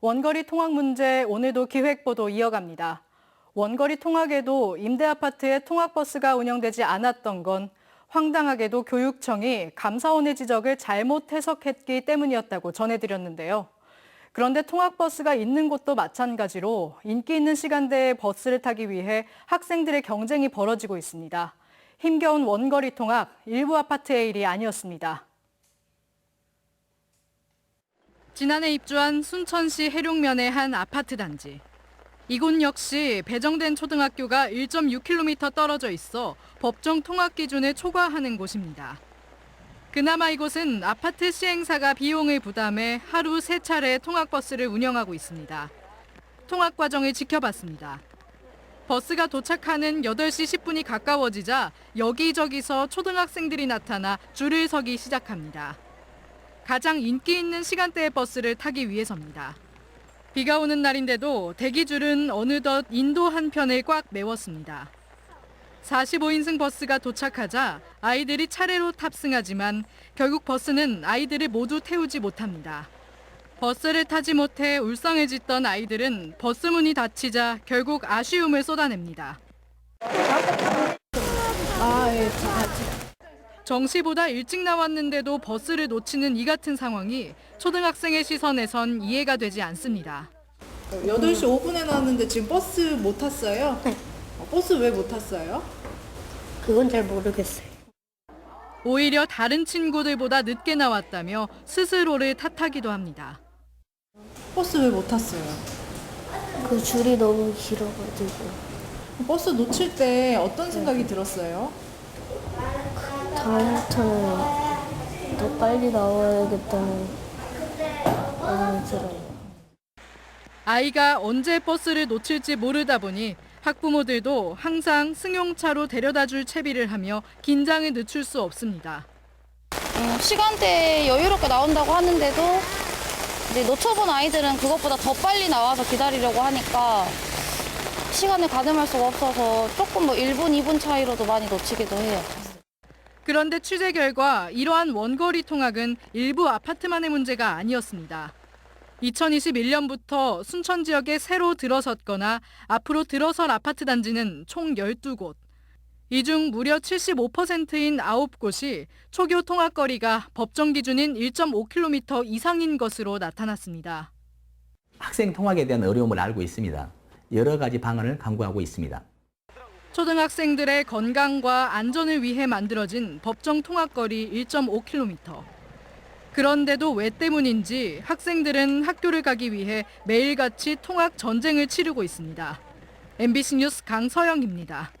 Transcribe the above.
원거리 통학 문제 오늘도 기획보도 이어갑니다. 원거리 통학에도 임대 아파트에 통학버스가 운영되지 않았던 건 황당하게도 교육청이 감사원의 지적을 잘못 해석했기 때문이었다고 전해드렸는데요. 그런데 통학버스가 있는 곳도 마찬가지로 인기 있는 시간대에 버스를 타기 위해 학생들의 경쟁이 벌어지고 있습니다. 힘겨운 원거리 통학, 일부 아파트의 일이 아니었습니다. 지난해 입주한 순천시 해룡면의 한 아파트 단지. 이곳 역시 배정된 초등학교가 1.6km 떨어져 있어 법정 통학 기준을 초과하는 곳입니다. 그나마 이곳은 아파트 시행사가 비용을 부담해 하루 세 차례 통학버스를 운영하고 있습니다. 통학 과정을 지켜봤습니다. 버스가 도착하는 8시 10분이 가까워지자 여기저기서 초등학생들이 나타나 줄을 서기 시작합니다. 가장 인기 있는 시간대의 버스를 타기 위해서입니다. 비가 오는 날인데도 대기줄은 어느덧 인도 한편을 꽉 메웠습니다. 45인승 버스가 도착하자 아이들이 차례로 탑승하지만 결국 버스는 아이들을 모두 태우지 못합니다. 버스를 타지 못해 울상해졌던 아이들은 버스 문이 닫히자 결국 아쉬움을 쏟아냅니다. 정시보다 일찍 나왔는데도 버스를 놓치는 이 같은 상황이 초등학생의 시선에선 이해가 되지 않습니다. 8시 5분에 나왔는데 지금 버스 못 탔어요? 네. 어, 버스 왜 못 탔어요? 그건 잘 모르겠어요. 오히려 다른 친구들보다 늦게 나왔다며 스스로를 탓하기도 합니다. 버스 왜 못 탔어요? 그 줄이 너무 길어가지고 버스 놓칠 때 어떤 생각이 들었어요? 다음부터는 더 빨리 나와야겠다는 마음이 들어요. 아이가 언제 버스를 놓칠지 모르다 보니 학부모들도 항상 승용차로 데려다 줄 채비를 하며 긴장을 늦출 수 없습니다. 음, 시간대에 여유롭게 나온다고 하는데도 이제 놓쳐본 아이들은 그것보다 더 빨리 나와서 기다리려고 하니까 시간을 가늠할 수가 없어서 조금 뭐 1분, 2분 차이로도 많이 놓치기도 해요. 그런데 취재 결과 이러한 원거리 통학은 일부 아파트만의 문제가 아니었습니다. 2021년부터 순천 지역에 새로 들어섰거나 앞으로 들어설 아파트 단지는 총 12곳. 이 중 무려 75%인 9곳이 초교 통학 거리가 법정 기준인 1.5km 이상인 것으로 나타났습니다. 학생 통학에 대한 어려움을 알고 있습니다. 여러 가지 방안을 강구하고 있습니다. 초등학생들의 건강과 안전을 위해 만들어진 법정 통학거리 1.5km. 그런데도 왜 때문인지 학생들은 학교를 가기 위해 매일같이 통학 전쟁을 치르고 있습니다. MBC 뉴스 강서영입니다.